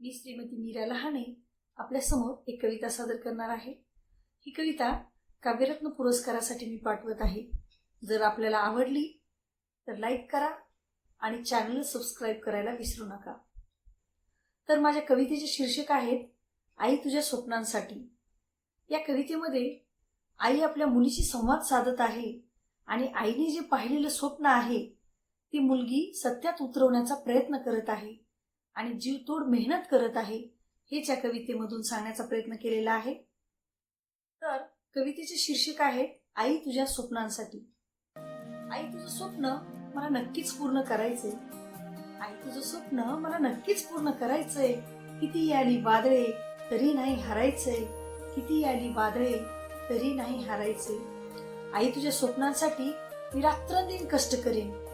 मी श्रीमती मीरा लहाने आपल्यासमोर एक कविता सादर करणार आहे. ही कविता काव्यरत्न पुरस्कारासाठी मी पाठवत आहे. जर आपल्याला आवडली तर लाईक करा आणि चॅनल सबस्क्राईब करायला विसरू नका. तर माझ्या कवितेचे शीर्षक आहेत आई तुझ्या स्वप्नांसाठी. या कवितेमध्ये आई आपल्या मुलीशी संवाद साधत आहे आणि आईने जे पाहिलेलं स्वप्न आहे ती मुलगी सत्यात उतरवण्याचा प्रयत्न करत आहे. आणि जीवतोड मेहनत करत आहे हेच या कवितेमधून सांगण्याचा प्रयत्न केलेला आहे. तर कवितेचे शीर्षक आहे आई तुझ्या स्वप्नांसाठी. आई तुझं स्वप्न मला नक्कीच पूर्ण करायचंय. आई तुझं स्वप्न मला नक्कीच पूर्ण करायचंय. किती आली वादळे तरी नाही हरायचंय. किती आली वादळे तरी नाही हरायचे आई तुझ्या स्वप्नांसाठी मी रात्रंदिन कष्ट करेन.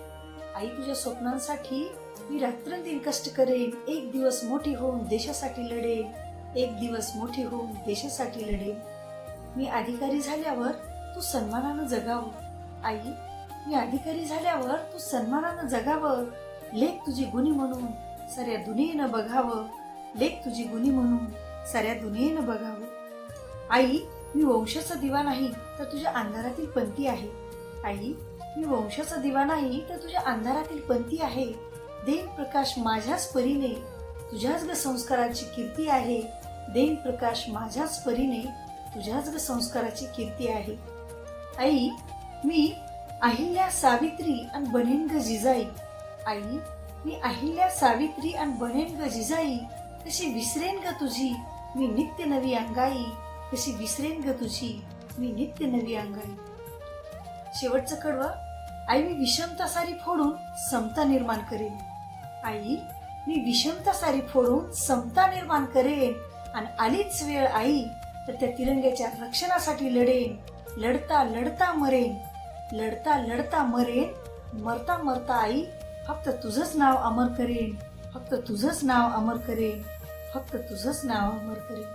आई तुझ्या स्वप्नांसाठी मी रात्रंदिन कष्ट करेन एक दिवस मोठी होऊन देशासाठी लढेन एक दिवस मोठी होऊन देशासाठी लढेन. मी अधिकारी झाल्यावर तू सन्मानानं जगावं. आई मी अधिकारी झाल्यावर तू सन्मानानं जगावं. लेख तुझी गुणी म्हणून साऱ्या दुनियेनं बघावं. लेख तुझी गुणी म्हणून साऱ्या दुनियेनं बघावं. आई मी वंशाचा दिवा नाही तर तुझ्या अंधारातील पंथी आहे. आई मी वंशाचा दिवा नाही तर तुझ्या अंधारातील पंथी आहे. देन प्रकाश माझ्याच परीने तुझ्याच ग संस्काराची कीर्ती आहे. देन प्रकाश माझ्याच परीने तुझ्याच ग संस्काराची कीर्ती आहे. आई मी अहिल्या सावित्री आणि बनेन ग जिजाई. आई मी अहिल्या सावित्री आणि बनेन ग जिजाई. कशी विसरेन ग तुझी मी नित्य नवी अंगाई. कशी विसरेन ग तुझी मी नित्य नवी अंगाई. शेवटचं कडवं आई मी विषमता सारी फोडून समता निर्माण करेन. आई मी विषमता सारी फोडून समता निर्माण करेन. आणि आलीच वेळ आई तर त्या तिरंग्याच्या रक्षणासाठी लढेन. लढता लढता मरेन. लढता लढता मरेन. मरता मरता आई फक्त तुझंच नाव अमर करेन. फक्त तुझंच नाव अमर करेन. फक्त तुझंच नाव अमर करेन.